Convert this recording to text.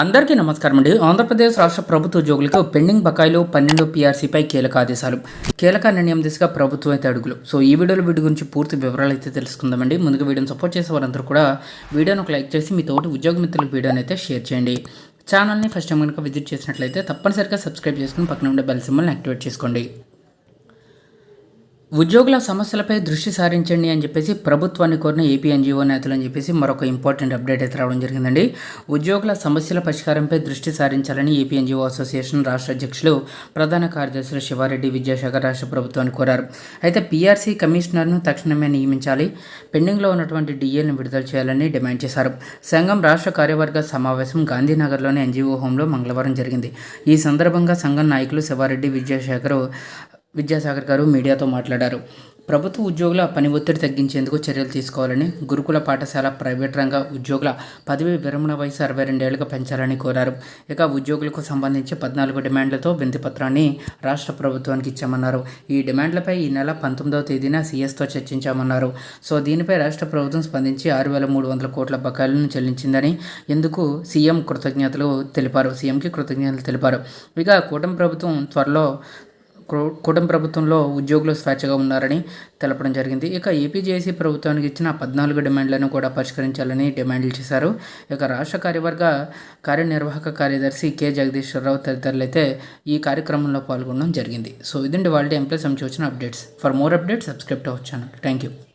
అందరికీ నమస్కారం అండి. ఆంధ్రప్రదేశ్ రాష్ట్ర ప్రభుత్వ ఉద్యోగులకు పెండింగ్ బకాయిలు పన్నెండు పీఆర్సీపై కీలక ఆదేశాలు. కీలక నిర్ణయం దిశగా ప్రభుత్వం అయితే అడుగులు. సో ఈ వీడియోలో వీటి గురించి పూర్తి వివరాలు అయితే తెలుసుకుందామండి. ముందుగా వీడియోని సపోర్ట్ చేసే వారందరూ కూడా వీడియోను ఒక లైక్ చేసి మీ తోటి ఉద్యోగ మిత్రులకు వీడియోని అయితే షేర్ చేయండి. ఛానల్ని ఫస్ట్ టైం కనుక విజిట్ చేసినట్లయితే తప్పనిసరిగా సబ్స్క్రైబ్ చేసుకుని పక్కన ఉండే బెల్ సింబల్ని యాక్టివేట్ చేసుకోండి. ఉద్యోగుల సమస్యలపై దృష్టి సారించండి అని చెప్పేసి ప్రభుత్వాన్ని కోరిన ఏపీ ఎన్జిఓ నేతలు అని చెప్పేసి మరొక ఇంపార్టెంట్ అప్డేట్ అయితే రావడం జరిగిందండి. ఉద్యోగుల సమస్యల పరిష్కారంపై దృష్టి సారించాలని ఏపీ ఎన్జిఓ అసోసియేషన్ రాష్ట్ర అధ్యక్షులు ప్రధాన కార్యదర్శులు శివారెడ్డి విద్యాశాఖ రాష్ట్ర ప్రభుత్వాన్ని కోరారు. అయితే పీఆర్సీ కమిషనర్ను తక్షణమే నియమించాలి. పెండింగ్లో ఉన్నటువంటి డిఏలను విడుదల చేయాలని డిమాండ్ చేశారు. సంఘం రాష్ట్ర కార్యవర్గ సమావేశం గాంధీనగర్లోని ఎన్జిఓ హోంలో మంగళవారం జరిగింది. ఈ సందర్భంగా సంఘం నాయకులు శివారెడ్డి విద్యాశాఖరు విద్యాసాగర్ గారు మీడియాతో మాట్లాడారు. ప్రభుత్వ ఉద్యోగుల పని ఒత్తిడి తగ్గించేందుకు చర్యలు తీసుకోవాలని గురుకుల పాఠశాల ప్రైవేట్ రంగ ఉద్యోగుల పదవి విరమణ వయసు అరవై రెండేళ్ళుగా పెంచాలని కోరారు. ఇక ఉద్యోగులకు సంబంధించి పద్నాలుగు డిమాండ్లతో వినతిపత్రాన్ని రాష్ట్ర ప్రభుత్వానికి ఇచ్చామన్నారు. ఈ డిమాండ్లపై ఈ నెల పంతొమ్మిదవ తేదీన సీఎస్తో చర్చించామన్నారు. సో దీనిపై రాష్ట్ర ప్రభుత్వం స్పందించి ఆరు వేల మూడు వందల కోట్ల బకాయిలను చెల్లించిందని ఎందుకు సీఎం కృతజ్ఞతలు తెలిపారు. సీఎంకి కృతజ్ఞతలు తెలిపారు. ఇక కూటమి ప్రభుత్వం త్వరలో కూటమి ప్రభుత్వంలో ఉద్యోగులు స్వేచ్ఛగా ఉన్నారని తెలపడం జరిగింది. ఇక ఏపీజేసీ ప్రభుత్వానికి ఇచ్చిన పద్నాలుగు డిమాండ్లను కూడా పరిష్కరించాలని డిమాండ్లు చేశారు. ఇక రాష్ట్ర కార్యవర్గ కార్యనిర్వాహక కార్యదర్శి కె. జగదీశ్వరరావు తదితరులు అయితే ఈ కార్యక్రమంలో పాల్గొనడం జరిగింది. సో ఇదండి వాళ్ళ ఎంప్లాయ్ సంబంధించి వచ్చిన updates. For more updates subscribe to our channel. Thank you